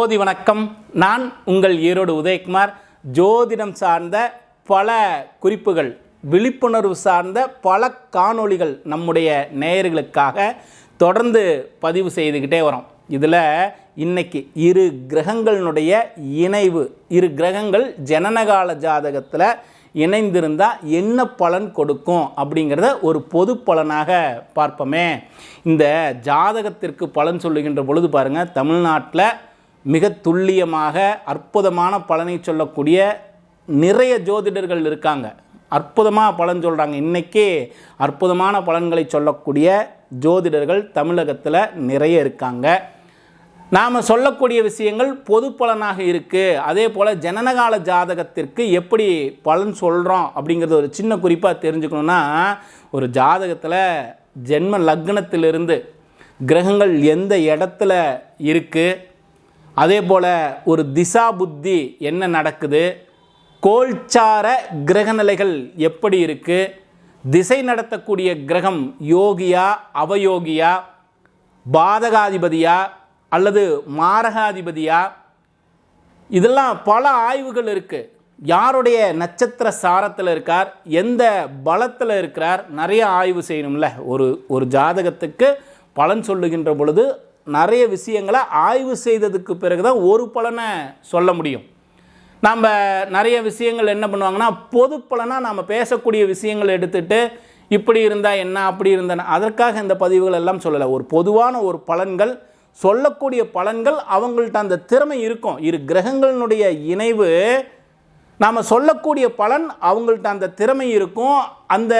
போதி வணக்கம். நான் உங்கள் ஈரோடு உதயகுமார். ஜோதிடம் சார்ந்த பல குறிப்புகள் விழிப்புணர்வு சார்ந்த பல காணொளிகள் நம்முடைய நேயர்களுக்காக தொடர்ந்து பதிவு செய்துக்கிட்டே வரோம். இதில் இன்னைக்கு இரு கிரகங்களினுடைய இணைவு இரு கிரகங்கள் ஜனனகால ஜாதகத்தில் இணைந்திருந்தால் என்ன பலன் கொடுக்கும் அப்படிங்கிறத ஒரு பொது பலனாக பார்ப்போமே. இந்த ஜாதகத்திற்கு பலன் சொல்லுகின்ற பொழுது பாருங்கள் தமிழ்நாட்டில் மிக துல்லியமாக அற்புதமான பலனை சொல்லக்கூடிய நிறைய ஜோதிடர்கள் இருக்காங்க. அற்புதமாக பலன் சொல்கிறாங்க இன்றைக்கே அற்புதமான பலன்களை சொல்லக்கூடிய ஜோதிடர்கள் தமிழகத்தில் நிறைய இருக்காங்க. நாம் சொல்லக்கூடிய விஷயங்கள் பொது பலனாக இருக்குது அதே போல் ஜனனகால ஜாதகத்திற்கு எப்படி பலன் சொல்கிறோம் அப்படிங்கிறது ஒரு சின்ன குறிப்பாக தெரிஞ்சுக்கணுன்னா ஒரு ஜாதகத்தில் ஜென்ம லக்னத்திலிருந்து கிரகங்கள் எந்த இடத்துல இருக்குது அதே போல் ஒரு திசா புத்தி என்ன நடக்குது? கோல்சார கிரகநிலைகள் எப்படி இருக்குது திசை நடத்தக்கூடிய கிரகம் யோகியா அவயோகியா பாதகாதிபதியா அல்லது மாரகாதிபதியா? இதெல்லாம் பல ஆய்வுகள் இருக்குது யாருடைய நட்சத்திர சாரத்தில் இருக்கார்? எந்த பலத்தில் இருக்கிறார்? நிறைய ஆய்வு செய்யணும்ல. ஒரு ஒரு ஜாதகத்துக்கு பலன் சொல்லுகின்ற பொழுது நிறைய விஷயங்களை ஆய்வு செய்ததுக்கு பிறகு தான் ஒரு பலனை சொல்ல முடியும். நம்ம நிறைய விஷயங்கள் என்ன பண்ணுவாங்கன்னா பொது பலனாக நம்ம பேசக்கூடிய விஷயங்களை எடுத்துகிட்டு இப்படி இருந்தால் என்ன அப்படி இருந்தா அதற்காக இந்த பதிவுகள் எல்லாம் சொல்லலை. ஒரு பொதுவான ஒரு பலன்கள் சொல்லக்கூடிய பலன்கள் அவங்கள்ட்ட அந்த திறமை இருக்கும். இரு கிரகங்களினுடைய இணைவு நாம் சொல்லக்கூடிய பலன் அவங்கள்ட்ட அந்த திறமை இருக்கும். அந்த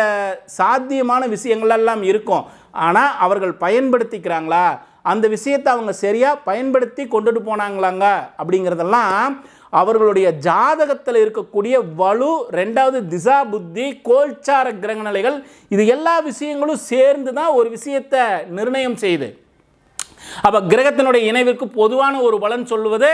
சாத்தியமான விஷயங்களெல்லாம் இருக்கும். ஆனால் அவர்கள் பயன்படுத்திக்கிறாங்களா? அந்த விஷயத்தை அவங்க சரியாக பயன்படுத்தி கொண்டுட்டு போனாங்களாங்க அப்படிங்கிறதெல்லாம் அவர்களுடைய ஜாதகத்தில் இருக்கக்கூடிய வலு ரெண்டாவது திசா புத்தி கோல்சார கிரக நிலைகள் இது எல்லா விஷயங்களும் சேர்ந்து தான் ஒரு விஷயத்தை நிர்ணயம் செய்யுது. அப்போ கிரகத்தினுடைய இணைவிற்கு பொதுவான ஒரு பலன் சொல்லுவது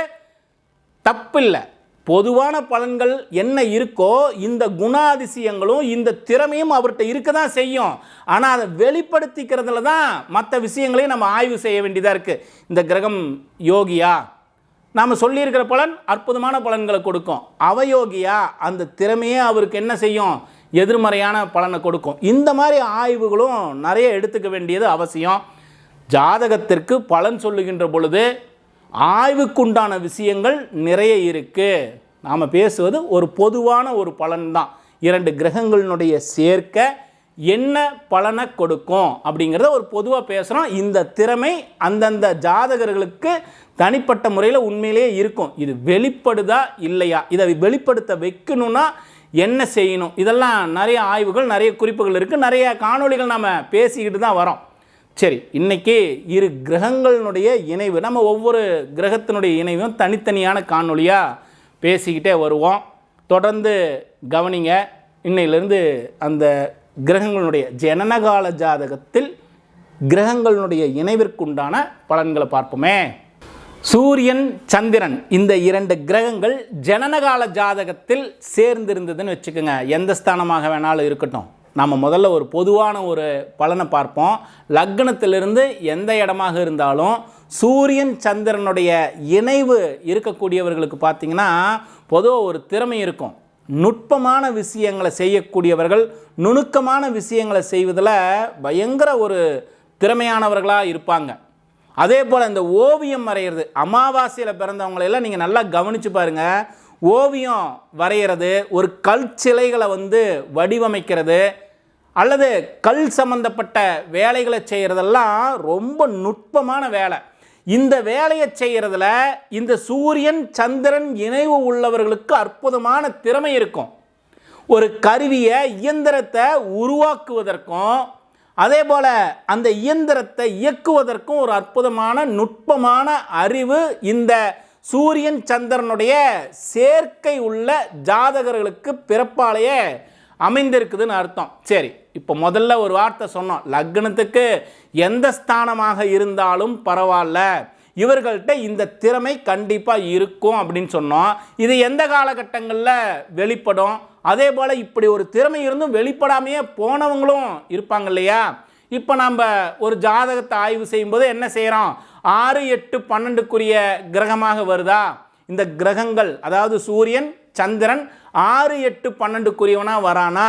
தப்பில்லை. பொதுவான பலன்கள் என்ன இருக்கோ இந்த குணாதிசயங்களும் இந்த திறமையும் அவர்கிட்ட இருக்க தான் செய்யும். ஆனால் அதை வெளிப்படுத்திக்கிறதுல தான் மற்ற விஷயங்களையும் நம்ம ஆய்வு செய்ய வேண்டியதாக இருக்குது இந்த கிரகம் யோகியா நாம் சொல்லியிருக்கிற பலன் அற்புதமான பலன்களை கொடுக்கும். அவயோகியா அந்த திறமையே அவருக்கு என்ன செய்யும்? எதிர்மறையான பலனை கொடுக்கும். இந்த மாதிரி ஆய்வுகளும் நிறைய எடுத்துக்க வேண்டியது அவசியம். ஜாதகத்திற்கு பலன் சொல்லுகின்ற பொழுது ஆய்வுக்குண்டான விஷயங்கள் நிறைய இருக்குது நாம் பேசுவது ஒரு பொதுவான ஒரு பலன் தான் இரண்டு கிரகங்களினுடைய சேர்க்க என்ன பலனை கொடுக்கும் அப்படிங்கிறத ஒரு பொதுவாக பேசுகிறோம் இந்த திறமை அந்தந்த ஜாதகர்களுக்கு தனிப்பட்ட முறையில் உண்மையிலேயே இருக்கும். இது வெளிப்படுதா இல்லையா? இதை வெளிப்படுத்த வைக்கணும்னா என்ன செய்யணும்? இதெல்லாம் நிறைய ஆய்வுகள் நிறைய குறிப்புகள் இருக்குது நிறைய காணொளிகள் நாம் பேசிக்கிட்டு தான் வரோம். சரி இன்னைக்கு இரு கிரகங்களினுடைய இணைவு நம்ம ஒவ்வொரு கிரகத்தினுடைய இணைவும் தனித்தனியான காணொலியாக பேசிக்கிட்டே வருவோம். தொடர்ந்து கவனிங்க இன்னையிலேருந்து அந்த கிரகங்களுடைய ஜனனகால ஜாதகத்தில் கிரகங்களுடைய இணைவிற்குண்டான பலன்களை பார்ப்போமே. சூரியன் சந்திரன் இந்த இரண்டு கிரகங்கள் ஜனனகால ஜாதகத்தில் சேர்ந்திருந்ததுன்னு வச்சுக்கோங்க. எந்த ஸ்தானமாக வேணாலும் இருக்கட்டும். நம்ம முதல்ல ஒரு பொதுவான ஒரு பலனை பார்ப்போம். லக்னத்திலிருந்து எந்த இடமாக இருந்தாலும் சூரியன் சந்திரனுடைய இணைவு இருக்கக்கூடியவர்களுக்கு பார்த்தீங்கன்னா பொதுவாக ஒரு திறமை இருக்கும். நுட்பமான விஷயங்களை செய்யக்கூடியவர்கள் நுணுக்கமான விஷயங்களை செய்வதில் பயங்கர ஒரு திறமையானவர்களாக இருப்பாங்க. அதே போல் இந்த ஓவியம் வரைகிறது அமாவாசையில் பிறந்தவங்களையெல்லாம் நீங்கள் நல்லா கவனித்து பாருங்கள் ஓவியம் வரைகிறது ஒரு கல் சிலைகளை வந்து வடிவமைக்கிறது அல்லது கல் சம்பந்தப்பட்ட வேலைகளை செய்கிறதெல்லாம் ரொம்ப நுட்பமான வேலை. இந்த வேலையை செய்கிறதுல இந்த சூரியன் சந்திரன் இணைவு உள்ளவர்களுக்கு அற்புதமான திறமை இருக்கும். ஒரு கருவியை இயந்திரத்தை உருவாக்குவதற்கும் அதே போல் அந்த இயந்திரத்தை இயக்குவதற்கும் ஒரு அற்புதமான நுட்பமான அறிவு இந்த சூரியன் சந்திரனுடைய சேர்க்கை உள்ள ஜாதகர்களுக்கு பிறப்பாலேயே அமைந்திருக்குதுன்னு அர்த்தம். சரி. இப்போ முதல்ல ஒரு வார்த்தை சொன்னோம். லக்னத்துக்கு எந்த ஸ்தானமாக இருந்தாலும் பரவாயில்ல. இவர்கள்ட்ட இந்த திறமை கண்டிப்பாக இருக்கும் அப்படின்னு சொன்னோம். இது எந்த காலகட்டங்களில் வெளிப்படும்? அதே போல் இப்படி ஒரு திறமை இருந்தும் வெளிப்படாமையே போனவங்களும் இருப்பாங்க இல்லையா? இப்போ நம்ம ஒரு ஜாதகத்தை ஆய்வு செய்யும்போது என்ன செய்கிறோம் ஆறு எட்டு பன்னெண்டுக்குரிய கிரகமாக வருதா? இந்த கிரகங்கள் அதாவது சூரியன் சந்திரன் ஆறு எட்டு பன்னெண்டுக்குரியவனாக வரானா?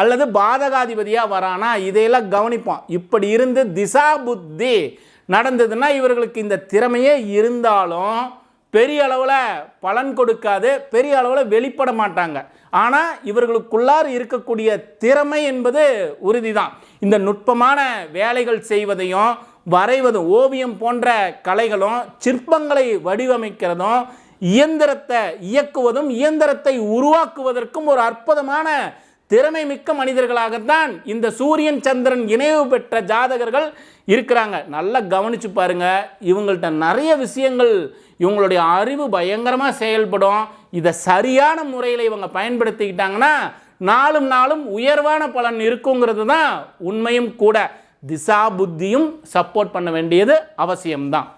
அல்லது பாதகாதிபதியாக வரானா? இதையெல்லாம் கவனிப்போம் இப்படி இருந்து திசா புத்தி நடந்ததுன்னா இவர்களுக்கு இந்த திறமையே இருந்தாலும் பெரிய அளவில் பலன் கொடுக்காது பெரிய அளவில் வெளிப்பட மாட்டாங்க. ஆனால் இவர்களுக்குள்ளார் இருக்கக்கூடிய திறமை என்பது உறுதிதான். இந்த நுட்பமான வேலைகள் செய்வதையும் வரைவதும் ஓவியம் போன்ற கலைகளும் சிற்பங்களை வடிவமைக்கிறதும் இயந்திரத்தை இயக்குவதும் இயந்திரத்தை உருவாக்குவதற்கும் ஒரு அற்புதமான திறமை மிக்க மனிதர்களாகத்தான் இந்த சூரியன் சந்திரன் இணைவு பெற்ற ஜாதகர்கள் இருக்கிறாங்க. நல்லா கவனிச்சு பாருங்கள் இவங்கள்ட்ட நிறைய விஷயங்கள் இவங்களுடைய அறிவு பயங்கரமாக செயல்படும். இதை சரியான முறையில் இவங்க பயன்படுத்திக்கிட்டாங்கன்னா நாளும் நாளும் உயர்வான பலன் இருக்குங்கிறது தான் உண்மையும் கூட. திசா புத்தியும் சப்போர்ட் பண்ண வேண்டியது அவசியம்தான்.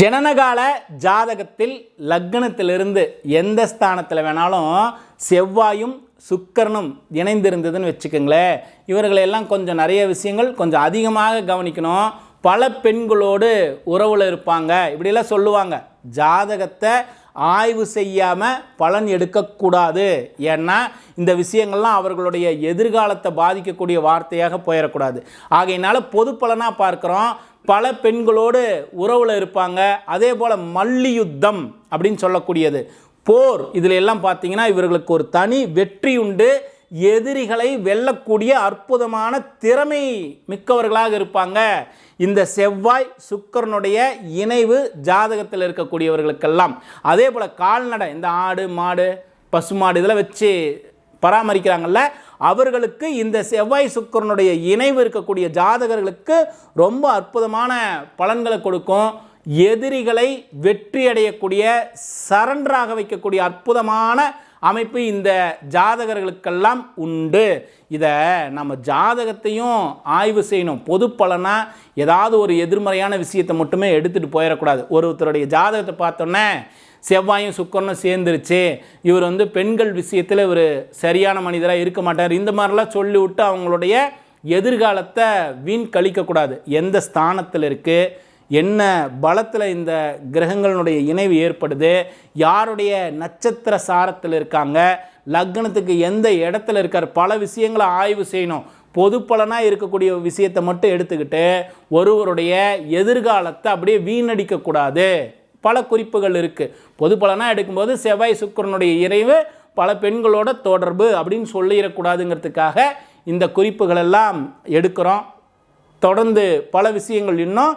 ஜனனகால ஜாதகத்தில் லக்னத்திலிருந்து எந்த ஸ்தானத்தில் வேணாலும் செவ்வாயும் சுக்கரனும் இணைந்திருந்ததுன்னு வச்சுக்கோங்களேன். இவர்களையெல்லாம் கொஞ்சம் நிறைய விஷயங்கள் கொஞ்சம் அதிகமாக கவனிக்கணும். பல பெண்களோடு உறவில் இருப்பாங்க. இப்படிலாம் சொல்லுவாங்க. ஜாதகத்தை ஆய்வு செய்யாமல் பலன் எடுக்கக்கூடாது. ஏன்னா இந்த விஷயங்கள்லாம் அவர்களுடைய எதிர்காலத்தை பாதிக்கக்கூடிய வார்த்தையாக போயிடக்கூடாது. ஆகையினால பொது பலனாக பார்க்குறோம். பல பெண்களோடு உறவில் இருப்பாங்க. அதே போல் மல்லியுத்தம் அப்படின்னு சொல்லக்கூடியது. போர். இதில் எல்லாம் பார்த்தீங்கன்னா இவர்களுக்கு ஒரு தனி வெற்றி உண்டு. எதிரிகளை வெல்லக்கூடிய அற்புதமான திறமை மிக்கவர்களாக இருப்பாங்க. இந்த செவ்வாய் சுக்கரனுடைய இணைவு ஜாதகத்தில் இருக்கக்கூடியவர்களுக்கெல்லாம். அதே போல் கால்நடை இந்த ஆடு மாடு பசுமாடு இதெல்லாம் வச்சு பராமரிக்கிறாங்கல்ல அவர்களுக்கு இந்த செவ்வாய் சுக்கரனுடைய இணைவு இருக்கக்கூடிய ஜாதகர்களுக்கு ரொம்ப அற்புதமான பலன்களை கொடுக்கும். எதிரிகளை வெற்றி அடையக்கூடிய சரண்டராக வைக்கக்கூடிய அற்புதமான அமைப்பு இந்த ஜாதகர்களுக்கெல்லாம் உண்டு. இதை நம்ம ஜாதகத்தையும் ஆய்வு செய்யணும். பொது பலனாக ஏதாவது ஒரு எதிர்மறையான விஷயத்தை மட்டுமே எடுத்துகிட்டு போயிடக்கூடாது. ஒருத்தருடைய ஜாதகத்தை பார்த்தோன்னே செவ்வாயும் சுக்கரனும் சேர்ந்துருச்சு. இவர் வந்து பெண்கள் விஷயத்தில் இவர் சரியான மனிதராக இருக்க மாட்டார். இந்த மாதிரிலாம் சொல்லி விட்டு அவங்களுடைய எதிர்காலத்தை வீண் கழிக்கக்கூடாது. எந்த ஸ்தானத்தில் இருக்குது என்ன பலத்தில் இந்த கிரகங்களுடைய இணைவு ஏற்படுது? யாருடைய நட்சத்திர சாரத்தில் இருக்காங்க? லக்னத்துக்கு எந்த இடத்துல இருக்கார்? பல விஷயங்களை ஆய்வு செய்யணும். பொது பலனாக இருக்கக்கூடிய விஷயத்தை மட்டும் எடுத்துக்கிட்டு ஒருவருடைய எதிர்காலத்தை அப்படியே வீணடிக்கக்கூடாது பல குறிப்புகள் இருக்குது பொது பலனாக எடுக்கும்போது செவ்வாய் சுக்கரனுடைய இறைவு பல பெண்களோட தொடர்பு அப்படின்னு சொல்லிடக்கூடாதுங்கிறதுக்காக இந்த குறிப்புகளெல்லாம் எடுக்கிறோம். தொடர்ந்து பல விஷயங்கள் இன்னும்